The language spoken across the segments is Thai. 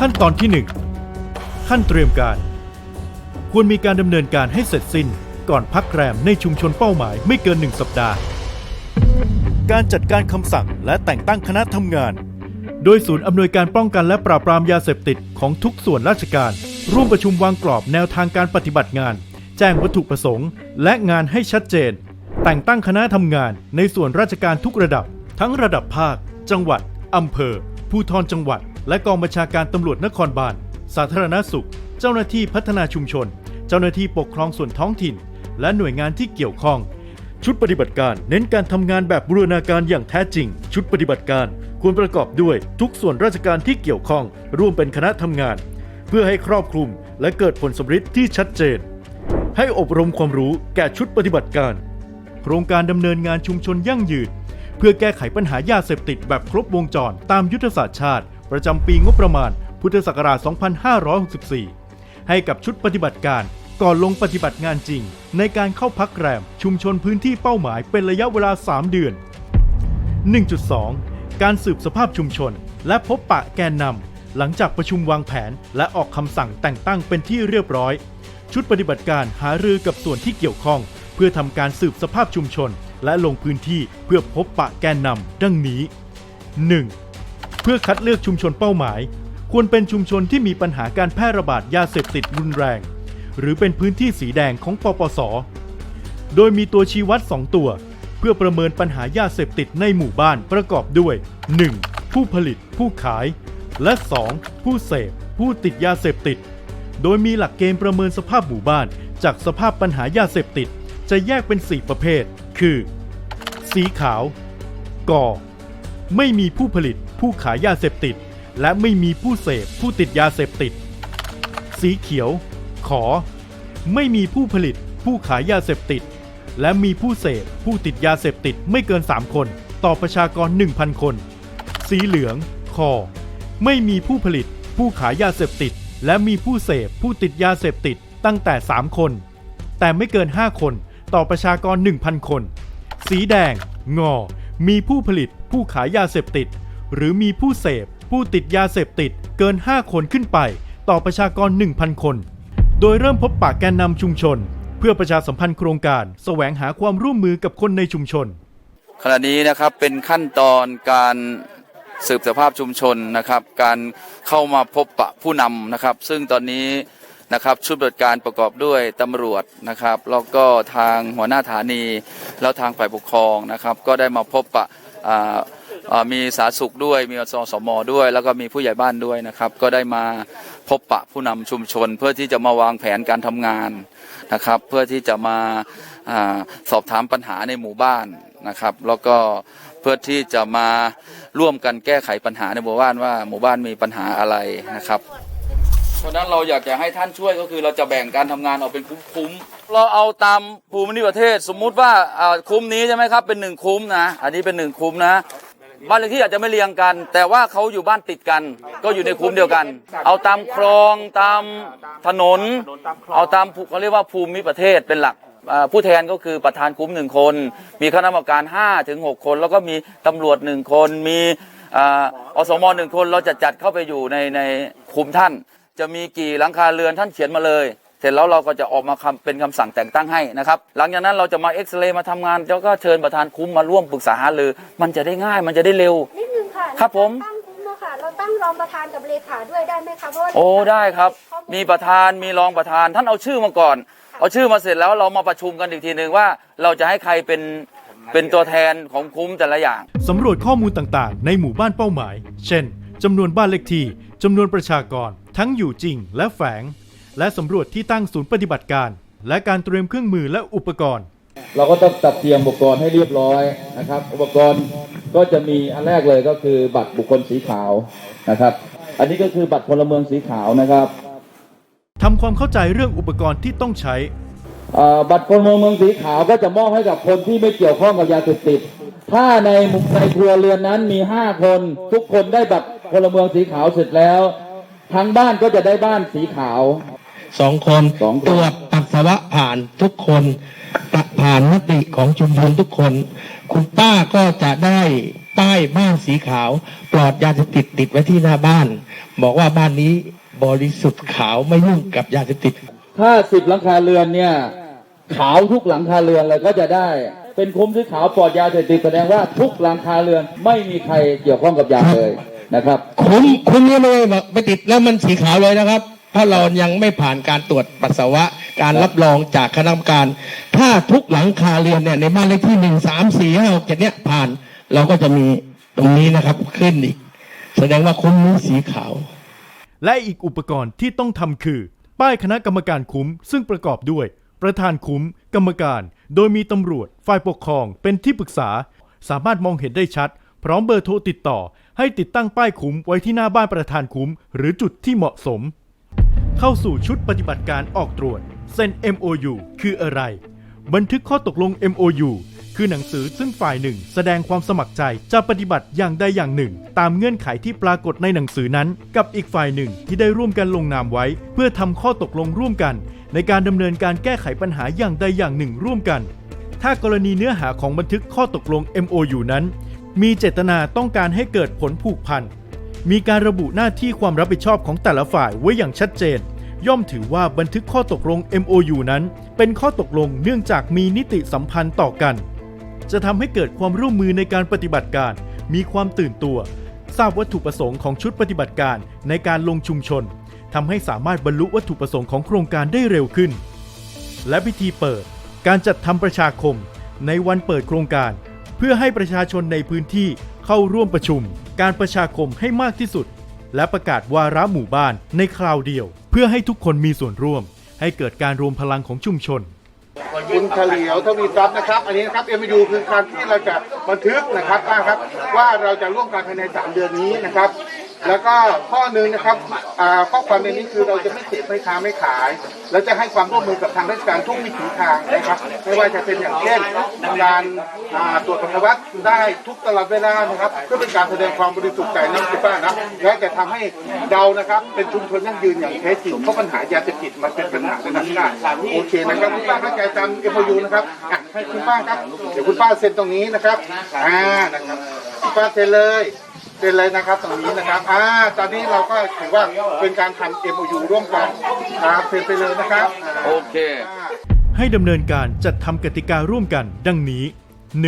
ขั้นตอนที่ 1 ขั้นเตรียมการ ควรมีการดำเนินการให้เสร็จสิ้น ก่อนพักแรมในชุมชนเป้าหมายไม่เกิน 1 สัปดาห์ การจัดการคำสั่งและแต่งตั้งคณะทำงาน โดยศูนย์อำนวยการป้องกันและปราบปรามยาเสพติดของทุกส่วนราชการ ร่วมประชุมวางกรอบแนวทางการปฏิบัติงาน แจ้งวัตถุประสงค์ และงานให้ชัดเจน แต่งตั้งคณะทำงานในส่วนราชการทุกระดับ ทั้งระดับภาค จังหวัดอำเภอภูธรจังหวัด และกองบัญชาการตำรวจนครบาล สาธารณสุข เจ้าหน้าที่พัฒนาชุมชน เจ้าหน้าที่ปกครองส่วนท้องถิ่น และหน่วยงานที่เกี่ยวข้อง ชุดปฏิบัติการเน้นการทำงานแบบบูรณาการอย่างแท้จริง ชุดปฏิบัติการควรประกอบด้วยทุกส่วนราชการที่เกี่ยวข้อง ร่วมเป็นคณะทำงาน เพื่อให้ครอบคลุมและเกิดผลสำฤทธิ์ที่ชัดเจน ให้อบรมความรู้แก่ชุดปฏิบัติการ โครงการดำเนินงานชุมชนยั่งยืน เพื่อแก้ไขปัญหายาเสพติดแบบครบวงจรตามยุทธศาสตร์ชาติ ประจำปีงบประมาณ พุทธศักราช 2564 ให้กับชุดปฏิบัติการก่อนลงปฏิบัติงานจริง ในการเข้าพักแรมชุมชนพื้นที่เป้าหมายเป็นระยะเวลา 3 เดือน 1.2 การสืบสภาพชุมชน และพบปะแกนนำหลังจากประชุมวางแผน และออกคำสั่งแต่งตั้งเป็นที่เรียบร้อย ชุดปฏิบัติการหารือกับส่วนที่เกี่ยวข้อง เพื่อทำการสืบสภาพชุมชน และลงพื้นที่เพื่อพบปะแกนนำดังนี้ 1. เพื่อคัดเลือกชุมชนเป้าหมาย ควรเป็นชุมชนที่มีปัญหาการแพร่ระบาดยาเสพติดรุนแรง หรือเป็นพื้นที่สีแดงของปปส โดยมีตัวชี้วัด 2 ตัว เพื่อประเมินปัญหายาเสพติดในหมู่บ้านประกอบด้วย 1. ผู้ผลิต ผู้ขาย และ 2. ผู้เสพ ผู้ติดยาเสพติด โดยมีหลักเกณฑ์ประเมินสภาพหมู่บ้าน จากสภาพปัญหายาเสพติด จะแยกเป็น 4 ประเภท คือ สีขาวก่อไม่มีผู้ผลิต ผู้ขายยาเสพติด และไม่มีผู้เสพผู้ติดยาเสพติด สีเขียว ขอ ไม่มีผู้ผลิต ผู้ขายยาเสพติด และมีผู้เสพผู้ติดยาเสพติดไม่เกิน 3 คน ต่อประชากร 1,000 คน สีเหลือง คอ ไม่มีผู้ผลิต ผู้ขายยาเสพติด และมีผู้เสพผู้ติดยาเสพติดตั้งแต่ 3 คน แต่ไม่เกิน 5 คนต่อประชากร 1,000 คน สีแดง งอ มีผู้ผลิต ผู้ขายยาเสพติด หรือมีผู้เสพ ผู้ติดยาเสพติดเกิน 5 คนขึ้นไป ต่อประชากร 1,000 คน โดยเริ่มพบปะแกนนำชุมชน เพื่อประชาสัมพันธ์โครงการแสวงหาความร่วมมือกับคนในชุมชน ขณะนี้นะครับเป็นขั้นตอนการสืบสภาพชุมชนนะครับ การเข้ามาพบปะผู้นำนะครับ ซึ่งตอนนี้นะครับชุดปฏิบัติการประกอบด้วยตำรวจนะครับแล้วก็ทางหัวหน้าฐานีแล้วทางฝ่ายปกครองนะครับ ก็ได้มาพบปะ มีสาธารณสุขด้วย มีอสสมด้วย แล้วก็มีผู้ใหญ่บ้านด้วยนะครับ ก็ได้มาพบปะผู้นำชุมชน เพื่อที่จะมาวางแผนการทำงานนะครับ เพื่อที่จะมาอสอบถามปัญหาในหมู่บ้านนะครับ แล้วก็เพื่อที่จะมาร่วมกันแก้ไขปัญหาในหมู่บ้านว่าหมู่บ้านมีปัญหาอะไรนะครับเพราะนั้นเราอยากจะให้ท่านช่วยก็คือเราจะแบ่งการทำงานออกเป็นคุ้มๆ เราเอาตามภูมิประเทศ สมมุติว่าคุ้มนี้ใช่ไหมครับเป็นหนึ่งคุ้มนะ อันนี้เป็นหนึ่งคุ้มนะ บ้านเลขที่อาจจะไม่เรียงกัน แต่ว่าเขาอยู่บ้านติดกัน ก็อยู่ในคุ้มเดียวกัน เอาตามคลองตามถนน เอาตามภูเขาเรียกว่าภูมิประเทศเป็นหลักผู้แทนก็คือประธานคุ้มหนึ่งคน มีคณะกรรมการ5ถึง6คน แล้วก็มีตำรวจหนึ่งคน มีอ่าอสมหนึ่งคนเราจะจัดเข้าไปอยู่ในในคุ้มท่าน จะมีกี่หลังคาเรือนท่านเขียนมาเลย สร็จแล้วเราก็จะออกมาคำเป็นคำสั่งแต่งตั้งให้นะครับ หลังจากนั้นเราจะมาเอ็กซเรย์มาทำงานแล้วก็เชิญประธานคุ้มมาร่วมปรึกษาหารือมันจะได้ง่ายมันจะได้เร็วนิดนึงค่ะครับผมตั้งคุ้มอะค่ะเราตั้งรองประธานกับเลขาด้วยได้ไหมคะเพราะว่าโอ้ได้ครับข้อลมีประธานมีรองประธาน ท่านเอาชื่อมาก่อน เอาชื่อมาเสร็จแล้วเรามาประชุมกันอีกทีหนึ่งว่าเราจะให้ใครเป็นเป็นตัวแทนของคุ้มแต่ละอย่างสำรวจข้อมูลต่างๆ ในหมู่บ้านเป้าหมาย เช่นจำนวนบ้านเลขที่จำนวนประชากร ทั้งอยู่จริงและแฝง และสำรวจที่ตั้งศูนย์ปฏิบัติการ และการเตรียมเครื่องมือและอุปกรณ์ เราก็ต้องจัดเตรียมอุปกรณ์ให้เรียบร้อยนะครับ อุปกรณ์ก็จะมีอันแรกเลยก็คือบัตรบุคคลสีขาวนะครับ อันนี้ก็คือบัตรพลเมืองสีขาวนะครับทำความเข้าใจเรื่องอุปกรณ์ที่ต้องใช้เอ่อบัตรพลเมืองสีขาวก็จะมอบให้กับคนที่ไม่เกี่ยวข้องกับยาเสพติด ถ้าในหมู่ในครัวเรือนนั้นมีห้าคน ทุกคนได้บัตรพลเมืองสีขาวเสร็จแล้ว ทั้งบ้านก็จะได้บ้านสีขาว สองคนสองคน ตรวจปัสสาวะผ่านทุกคนปะผ่านมติของชุมชนทุกคน คุณป้าก็จะได้ป้ายบ้านสีขาว ปลอดยาเสพติดติดไว้ที่หน้าบ้าน บอกว่าบ้านนี้บริสุทธิ์ขาวไม่ยุ่งกับยาเสพติด ถ้าสิบหลังคาเรือนเนี่ย ขาวทุกหลังคาเรือนเลยก็จะได้ เป็นคุ้มสีขาวปลอดยาเสพติดแสดงว่าทุกหลังคาเรือนไม่มีใครเกี่ยวข้องกับยาเลยนะครับ คุ้มคุ้มนี่ไม่ได้บอกไปติดแล้วมันสีขาวเลยนะครับ ถ้าเรายังไม่ผ่านการตรวจปัสสาวะ การรับรองจากคณะกรรมการ ถ้าทุกหลังคาเรือนเนี่ยในบ้านเลขที่หนึ่งสามสี่ห้าหกเจ็ดเนี่ยผ่าน เราก็จะมีตรงนี้นะครับขึ้นอีก แสดงว่าคุ้มนี้สีขาว และอีกอุปกรณ์ที่ต้องทำคือ ป้ายคณะกรรมการคุ้มซึ่งประกอบด้วย ประธานคุ้ม กรรมการ โดยมีตำรวจ ฝ่ายปกครองเป็นที่ปรึกษา สามารถมองเห็นได้ชัด พร้อมเบอร์โทรติดต่อ ให้ติดตั้งป้ายคุ้มไว้ที่หน้าบ้านประธานคุ้ม หรือจุดที่เหมาะสม เข้าสู่ชุดปฏิบัติการออกตรวจเซ็น MOU คืออะไร บันทึกข้อตกลง MOU คือหนังสือซึ่งฝ่ายหนึ่ง แสดงความสมัครใจจะปฏิบัติอย่างใดอย่างหนึ่ง ตามเงื่อนไขที่ปรากฏในหนังสือนั้น กับอีกฝ่ายหนึ่งที่ได้ร่วมกันลงนามไว้ เพื่อทำข้อตกลงร่วมกัน ในการดำเนินการแก้ไขปัญหาอย่างใดอย่างหนึ่งร่วมกัน ถ้ากรณีเนื้อหาของบันทึกข้อตกลง MOU นั้น มีเจตนาต้องการให้เกิดผลผูกพัน มีการระบุหน้าที่ความรับผิดชอบของแต่ละฝ่ายไว้อย่างชัดเจน ย่อมถือว่าบันทึกข้อตกลง MOU นั้น เป็นข้อตกลงเนื่องจากมีนิติสัมพันธ์ต่อกัน จะทำให้เกิดความร่วมมือในการปฏิบัติการ มีความตื่นตัว ทราบวัตถุประสงค์ของชุดปฏิบัติการในการลงชุมชนทำให้สามารถบรรลุวัตถุประสงค์ของโครงการได้เร็วขึ้น และพิธีเปิด การจัดทำประชาคม ในวันเปิดโครงการ เพื่อให้ประชาชนในพื้นที่ เข้าร่วมประชุม การประชาคมให้มากที่สุด และประกาศวาระหมู่บ้านในคราวเดียว เพื่อให้ทุกคนมีส่วนร่วม ให้เกิดการรวมพลังของชุมชนคุณเฉลียวทวีทรัพย์นะครับ อันนี้นะครับเอ็มยูคือการที่เราจะบันทึกนะครับว่าครับว่าเราจะร่วมกันภายใน 3 เดือนนี้นะครับ แล้วก็ข้อหนึ่งนะครับอ่าข้อความในนี้คือเราจะไม่เสพไม่ค้าไม่ขาย แล้วจะให้ความร่วมมือกับทางราชการทุกวิถีทางนะครับ ไม่ว่าจะเป็นอย่างเช่นการอ่าตรวจปัสสาวะได้ทุกตลอดเวลานะครับเพื่อเป็นการแสดงความบริสุทธิ์ใจนะคุณป้านะและจะทำให้เรานะครับเป็นชุมชนยั่งยืนอย่างแท้จริงเพราะปัญหายาเสพติดมันเป็นปัญหาระดับชาติโอเคนะครับคุณป้าเข้าใจตาม MOU นะครับอะให้คุณป้าครับเดี๋ยวคุณป้าเซ็นตรงนี้นะครับอ่านะครับคุณป้าเซ็นเลย เซ็นเลยนะครับตรงนี้นะครับอ่าตอนนี้เราก็ถือว่าเป็นการทำ MOU ร่วมกันครับเซ็นไปเลยนะครับโอเค ให้ดำเนินการจัดทำกติการร่วมกัน ดังนี้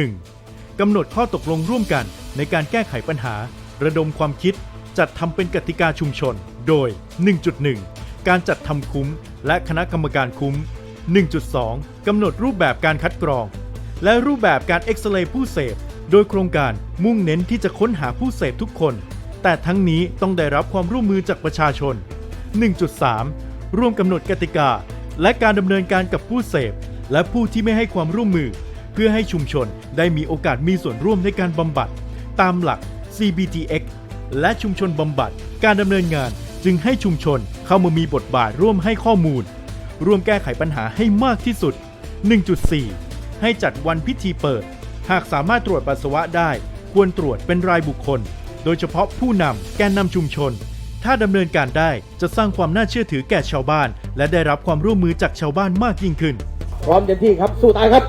1. กำหนดข้อตกลงร่วมกันในการแก้ไขปัญหา ระดมความคิด จัดทำเป็นกติกาชุมชน โดย 1.1 การจัดทำคุ้ม และคณะกรรมการคุ้ม 1.2 กำหนดรูปแบบการคัดกรอง และรูปแบบการเอ็กซเรย์ผู้เสพ โดยโครงการมุ่งเน้นที่จะค้นหาผู้เสพทุกคน แต่ทั้งนี้ต้องได้รับความร่วมมือจากประชาชน 1.3 ร่วมกำหนดกติกา และการดำเนินการกับผู้เสพ และผู้ที่ไม่ให้ความร่วมมือ เพื่อให้ชุมชนได้มีโอกาสมีส่วนร่วมในการบำบัด ตามหลัก CBTX และชุมชนบำบัด การดำเนินงานจึงให้ชุมชนเข้ามามีบทบาทร่วมให้ข้อมูล ร่วมแก้ไขปัญหาให้มากที่สุด 1.4 ให้จัดวันพิธีเปิด หากสามารถตรวจปัสสาวะได้ ควรตรวจเป็นรายบุคคล โดยเฉพาะผู้นำแกนนำชุมชน ถ้าดำเนินการได้จะสร้างความน่าเชื่อถือแก่ชาวบ้าน และได้รับความร่วมมือจากชาวบ้านมากยิ่งขึ้น พร้อมเต็มที่ครับ สู้ตายครับ